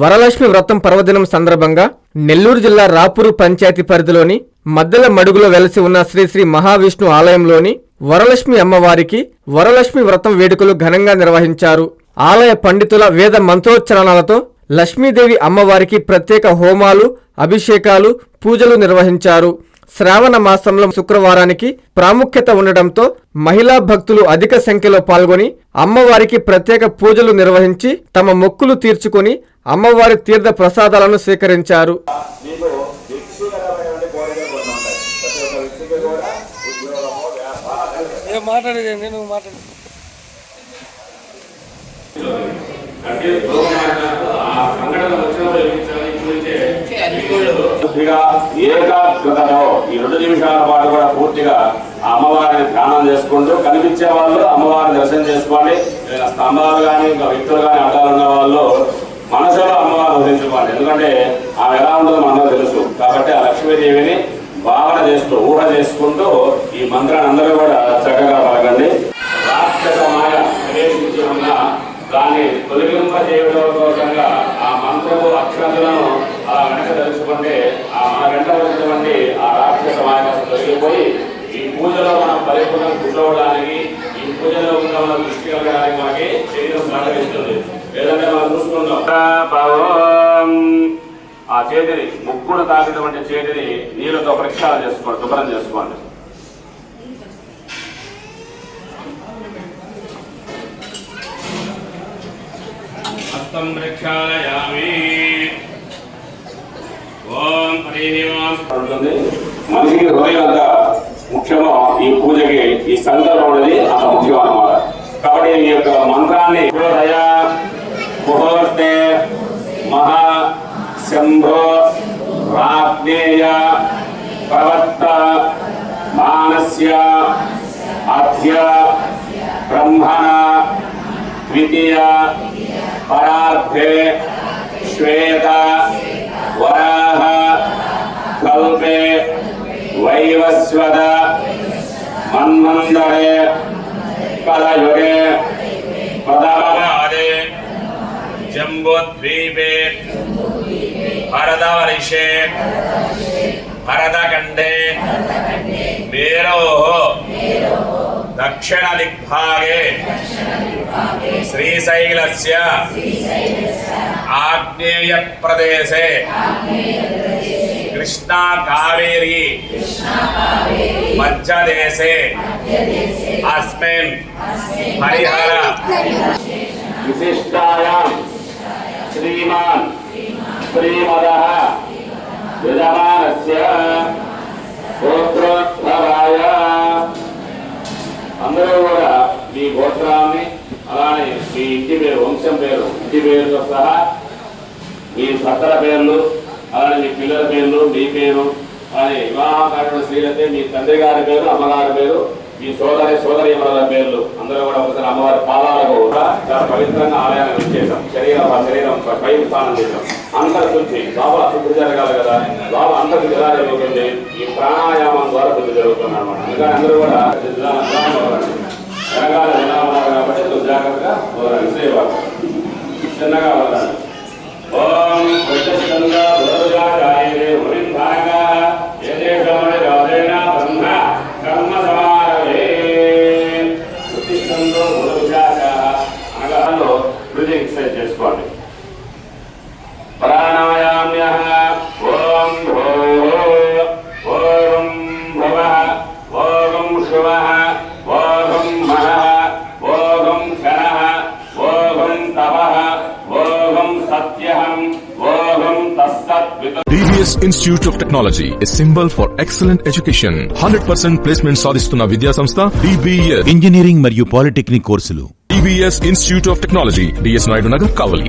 వరలక్ష్మి వ్రతం పర్వదినం సందర్భంగా నెల్లూరు జిల్లా రాపూరు పంచాయతీ పరిధిలోని మద్దెల మడుగులో వెలసి ఉన్న శ్రీ శ్రీ మహావిష్ణు ఆలయంలోని వరలక్ష్మి అమ్మవారికి వరలక్ష్మి వ్రతం వేడుకలు ఘనంగా నిర్వహించారు. ఆలయ పండితుల వేద మంత్రోచ్చరణలతో లక్ష్మీదేవి అమ్మవారికి ప్రత్యేక హోమాలు అభిషేకాలు పూజలు నిర్వహించారు. శ్రావణ మాసంలో శుక్రవారానికి ప్రాముఖ్యత ఉండడంతో మహిళా భక్తులు అధిక సంఖ్యలో పాల్గొని అమ్మవారికి ప్రత్యేక పూజలు నిర్వహించి తమ మొక్కులు తీర్చుకొని అమ్మవారి తీర్థ ప్రసాదాలను స్వీకరించారు పూర్తిగా ఏకాగ్రతలో ఈ రెండు నిమిషాల పాటు కూడా పూర్తిగా ఆ అమ్మవారిని ధ్యానం చేసుకుంటూ కనిపించే వాళ్ళు అమ్మవారిని దర్శనం చేసుకోండి స్తంభాలు కానీ ఇంకా వ్యక్తులు కానీ అడ్డాలు ఉన్న వాళ్ళు మనసులో అమ్మవారు ఉదయించుకోండి ఎందుకంటే ఆమె ఎలా ఉంటుందో మనకు తెలుసు. కాబట్టి ఆ లక్ష్మీదేవిని భావన చేస్తూ ఊహ చేసుకుంటూ ఈ మంత్రాన్ని అందరూ కూడా చక్కగా పలకండి రాక్షస ప్రవేశించి ఉన్న దాన్ని తొలగింపజేయడం కోసంగా ఆ మంత్రము అక్షరాలను అలా వెనక తెలుసుకుంటే ఆ మన వెంట వచ్చినటువంటి ఆ రాక్షస మాయ తొలగిపోయి ఈ పూజలో మనం పరిపూర్ణం కూర్చోవడానికి ఈ పూజలో ఉన్న మనం దృష్టి కలగడానికి మనకి శరీరం సహకరిస్తుంది పవం. ఆ చేతిని ముక్కును తాకినటువంటి చేతిని నీళ్ళతో ప్రక్షాళన చేసుకోండి శుభ్రం చేసుకోండి. హస్తం ప్రక్షాళయామి. ఓం హరి ఓం ఉంటుంది. మనిషికి హృదయం అంత ముఖ్యమో ఈ పూజకి ఈ సందర్భం అనేది అంత ముఖ్యం అన్నమాట కాబట్టి ఈ యొక్క మంత్రాన్ని హృదయ शंभो वाग्नेय पर्वत मानस्य अध्य ब्रह्मण द्वितीय परार्थे श्वेत वराह कल्पे वैवस्वद मन्मंदरे पदयुगे पदमगादे जम्बोद्वीपे భరతవర్షే భరతఖండే మేరోः దక్షిణదిగ్భాగే శ్రీశైలస్య ఆగ్నేయప్రదేశే కృష్ణా కావేరీ మధ్యదేశే అస్మిన్ హరిహర విశిష్టాయాం శ్రీమాన్ శ్రీమదః యజమానస్య గోత్రోద్భవాయ అందరూ కూడా మీ గోత్రాన్ని అలానే మీ ఇంటి పేరు వంశం పేరు ఇంటి పేరుతో సహా మీ భర్తల పేర్లు అలానే మీ పిల్లల పేర్లు మీ పేరు అలానే వివాహం కాకుండా స్త్రీలైతే మీ తండ్రి గారి పేరు అమ్మగారి పేరు ఈ సోదరి సోదరి పేర్లు అందరూ కూడా ఒకసారి అమ్మవారి పాదాలకు చాలా పవిత్రంగా ఆలయాన్ని వచ్చేసాం శరీరం ఆ శరీరం పై స్నానం చేసాం అంతర్ శుద్ధి లోపల శుద్ధి జరగాలి కదా. లోపల అంతర్శుద్ధి ఎలా జరుగుతుంది? ఈ ప్రాణాయామం ద్వారా శుద్ధి జరుగుతుంది అనమాట అందుకని అందరూ కూడా వెనకాల ఎలా కాబట్టి జాగ్రత్తగా చిన్నగా వదలండి ఓం తస్సత్ DBS Institute of Technology, a symbol for excellent education. 100% placement సాధిస్తున్న విద్యా సంస్థ DBS. ఇంజనీరింగ్ మరియు పాలిటెక్నిక్ కోర్సులు DBS Institute of Technology, DS Naidu Nagar Kavali